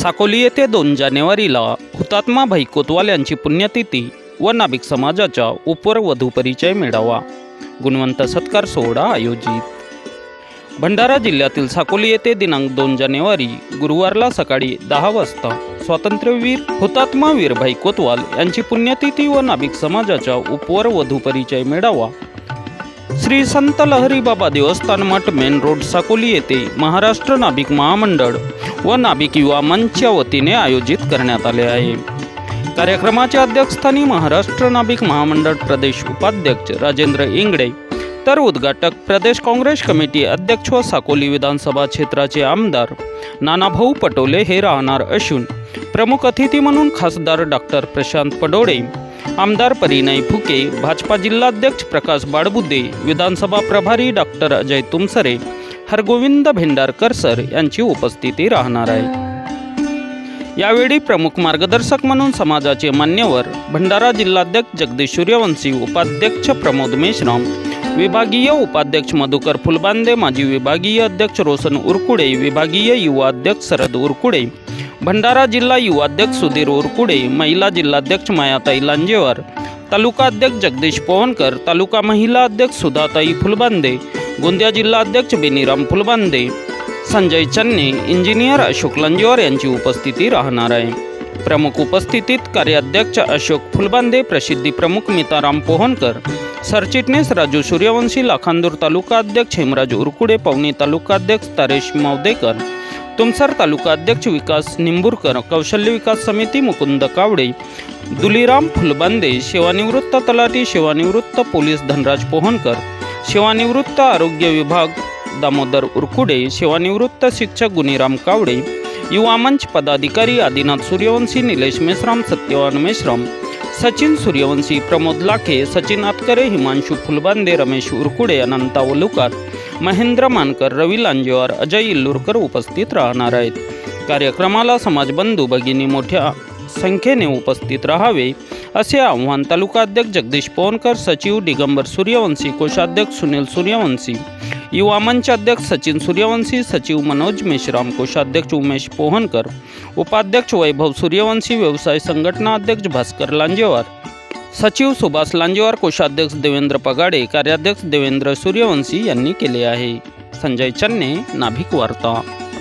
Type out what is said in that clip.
साकोली येथे दोन जानेवारीला हुतात्मा भाई कोतवाल यांची पुण्यतिथी व नाभिक समाजाचा उपवर वधू परिचय मिळावा. गुणवंत सत्कार सोहळा आयोजित. भंडारा जिल्ह्यातील साकोली येथे दिनांक दोन जानेवारी गुरुवारला सकाळी दहा वाजता स्वातंत्र्यवीर हुतात्मा वीरभाई कोतवाल यांची पुण्यतिथी व नाभिक समाजाचा उपवर वधू परिचय मिळावा श्री संत लहरी बाबा देवस्थान मठ मेन रोड साकोली येथे महाराष्ट्र नाभिक महामंडळ व नाभिक युवा मंचच्या वतीने आयोजित करण्यात आले आहे. कार्यक्रमाच्या अध्यक्षस्थानी महाराष्ट्र नाभिक महामंडळ प्रदेश उपाध्यक्ष राजेंद्र इंगडे तर उद्घाटक प्रदेश काँग्रेस कमिटी अध्यक्ष व साकोली विधानसभा क्षेत्राचे आमदार नानाभाऊ पटोले हे राहणार असून प्रमुख अतिथी म्हणून खासदार डॉक्टर प्रशांत पडोळे आमदार परिणय फुके भाजपा जिल्हाध्यक्ष प्रकाश बाळबुद्दे विधानसभा प्रभारी डॉक्टर अजय तुमसरे हरगोविंद भेंडारकर सर यांची उपस्थिती राहणार आहे. यावेळी प्रमुख मार्गदर्शक म्हणून समाजाचे मान्यवर भंडारा जिल्हाध्यक्ष जगदीश सूर्यवंशी उपाध्यक्ष प्रमोद मेश्राम विभागीय उपाध्यक्ष मधुकर फुलबांदे माजी विभागीय अध्यक्ष रोशन उरकुडे विभागीय युवा अध्यक्ष शरद उरकुडे भंडारा जिल्हा युवा अध्यक्ष सुधीर उरकुडे महिला जिल्हाध्यक्ष मायाताई लांजेवार तालुका अध्यक्ष जगदीश पवनकर तालुका महिला अध्यक्ष सुधाताई फुलबांदे गोंदिया जिल्हा अध्यक्ष बेनीराम फुलबांदे संजय चन्ने इंजिनियर अशोक लंजेवार यांची उपस्थिती राहणार आहे. प्रमुख उपस्थितीत कार्याध्यक्ष अशोक फुलबांदे प्रसिद्धी प्रमुख मिताराम पोहनकर सरचिटणीस राजू सूर्यवंशी लाखांदूर तालुका अध्यक्ष हेमराज उरकुडे पवनी तालुका अध्यक्ष तारेश मावदेकर तुमसर तालुका अध्यक्ष विकास निंबूरकर कौशल्य विकास समिती मुकुंद कावडे दुलीराम फुलबांदे सेवानिवृत्त तलाठी सेवानिवृत्त पोलीस धनराज पोहनकर सेवानिवृत्त आरोग्य विभाग दामोदर उरकुडे सेवानिवृत्त शिक्षक गुणीराम कावडे युवा मंच पदाधिकारी आदिनाथ सूर्यवंशी निलेश मेश्राम सत्यवान मेश्राम सचिन सूर्यवंशी प्रमोद लाखे सचिन आतकरे हिमांशू फुलबांदे रमेश उरकुडे अनंता वलुकार महेंद्र मानकर, रवी लांजेवार अजय इल्लुरकर उपस्थित राहणार आहेत. कार्यक्रमाला समाजबंधू भगिनी मोठ्या संख्येने उपस्थित राहावे, असे आव्हान तालुका अध्यक्ष जगदीश पवनकर, सचिव दिगंबर सूर्यवंशी, कोषाध्यक्ष सुनील सूर्यवंशी, युवा मंच अध्यक्ष सचिन सूर्यवंशी, सचिव मनोज मेश्राम, कोषाध्यक्ष उमेश पोहनकर, उपाध्यक्ष वैभव सूर्यवंशी, व्यवसाय संघटना अध्यक्ष भास्कर लांजेवार सचिव सुभाष लांजेवार कोषाध्यक्ष देवेंद्र पगाडे कार्याध्यक्ष देवेंद्र सूर्यवंशी यांनी केले आहे. संजय चन्ने नाभिक वार्ता.